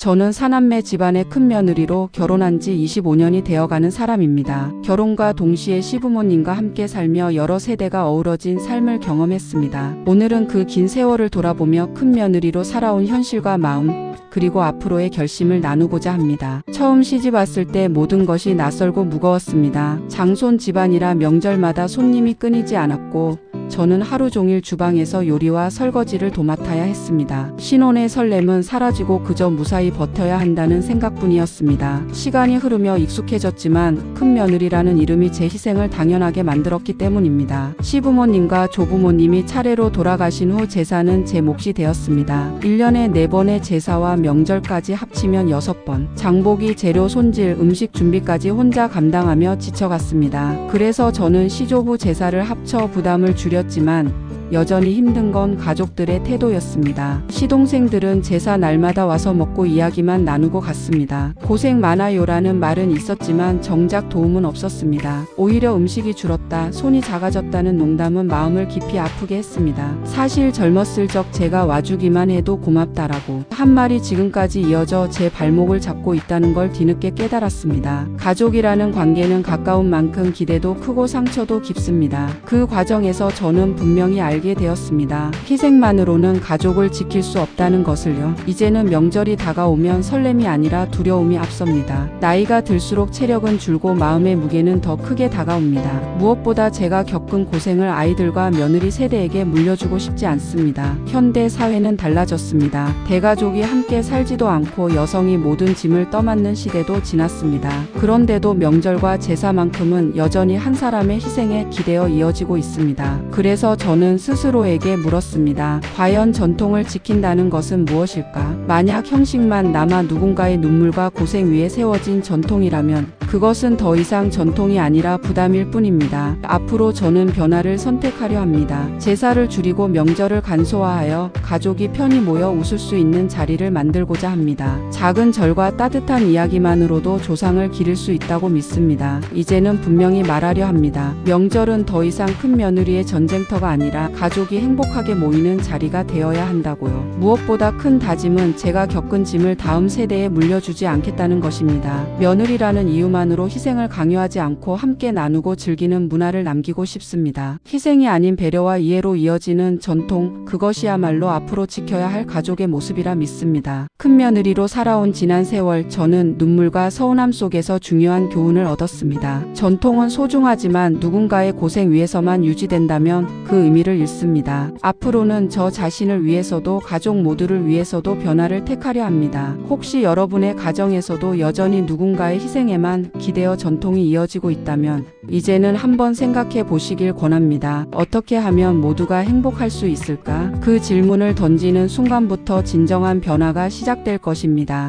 저는 사남매 집안의 큰 며느리로 결혼한 지 25년이 되어가는 사람입니다. 결혼과 동시에 시부모님과 함께 살며 여러 세대가 어우러진 삶을 경험했습니다. 오늘은 그 긴 세월을 돌아보며 큰 며느리로 살아온 현실과 마음, 그리고 앞으로의 결심을 나누고자 합니다. 처음 시집 왔을 때 모든 것이 낯설고 무거웠습니다. 장손 집안이라 명절마다 손님이 끊이지 않았고 저는 하루 종일 주방에서 요리와 설거지를 도맡아야 했습니다. 신혼의 설렘은 사라지고 그저 무사히 버텨야 한다는 생각뿐이었습니다. 시간이 흐르며 익숙해졌지만 큰 며느리라는 이름이 제 희생을 당연하게 만들었기 때문입니다. 시부모님과 조부모님이 차례로 돌아가신 후 제사는 제 몫이 되었습니다. 1년에 4번의 제사와 명절까지 합치면 6번. 장보기, 재료 손질, 음식 준비까지 혼자 감당하며 지쳐갔습니다. 그래서 저는 시조부 제사를 합쳐 부담을 줄 였지만 여전히 힘든 건 가족들의 태도였습니다. 시동생들은 제사 날마다 와서 먹고 이야기만 나누고 갔습니다. 고생 많아요라는 말은 있었지만 정작 도움은 없었습니다. 오히려 음식이 줄었다, 손이 작아졌다는 농담은 마음을 깊이 아프게 했습니다. 사실 젊었을 적 제가 와주기만 해도 고맙다라고 한 말이 지금까지 이어져 제 발목을 잡고 있다는 걸 뒤늦게 깨달았습니다. 가족이라는 관계는 가까운 만큼 기대도 크고 상처도 깊습니다. 그 과정에서 저는 분명히 알게 되었습니다. 희생만으로는 가족을 지킬 수 없다는 것을요. 이제는 명절이 다가오면 설렘이 아니라 두려움이 앞섭니다. 나이가 들수록 체력은 줄고 마음의 무게는 더 크게 다가옵니다. 무엇보다 제가 겪은 고생을 아이들과 며느리 세대에게 물려주고 싶지 않습니다. 현대 사회는 달라졌습니다. 대가족이 함께 살지도 않고 여성이 모든 짐을 떠맡는 시대도 지났습니다. 그런데도 명절과 제사만큼은 여전히 한 사람의 희생에 기대어 이어지고 있습니다. 그래서 저는 스스로에게 물었습니다. 과연 전통을 지킨다는 것은 무엇일까? 만약 형식만 남아 누군가의 눈물과 고생 위에 세워진 전통이라면 그것은 더 이상 전통이 아니라 부담일 뿐입니다. 앞으로 저는 변화를 선택하려 합니다. 제사를 줄이고 명절을 간소화하여 가족이 편히 모여 웃을 수 있는 자리를 만들고자 합니다. 작은 절과 따뜻한 이야기만으로도 조상을 기릴 수 있다고 믿습니다. 이제는 분명히 말하려 합니다. 명절은 더 이상 큰 며느리의 전쟁터가 아니라 가족이 행복하게 모이는 자리가 되어야 한다고요. 무엇보다 큰 다짐은 제가 겪은 짐을 다음 세대에 물려주지 않겠다는 것입니다. 며느리라는 이유만 으로 희생을 강요하지 않고 함께 나누고 즐기는 문화를 남기고 싶습니다. 희생이 아닌 배려와 이해로 이어지는 전통, 그것이야말로 앞으로 지켜야 할 가족의 모습이라 믿습니다. 큰 며느리로 살아온 지난 세월, 저는 눈물과 서운함 속에서 중요한 교훈을 얻었습니다. 전통은 소중하지만 누군가의 고생 위해서만 유지된다면 그 의미를 잃습니다. 앞으로는 저 자신을 위해서도 가족 모두를 위해서도 변화를 택하려 합니다. 혹시 여러분의 가정에서도 여전히 누군가의 희생에만 기대어 전통이 이어지고 있다면 이제는 한번 생각해 보시길 권합니다. 어떻게 하면 모두가 행복할 수 있을까? 그 질문을 던지는 순간부터 진정한 변화가 시작될 것입니다.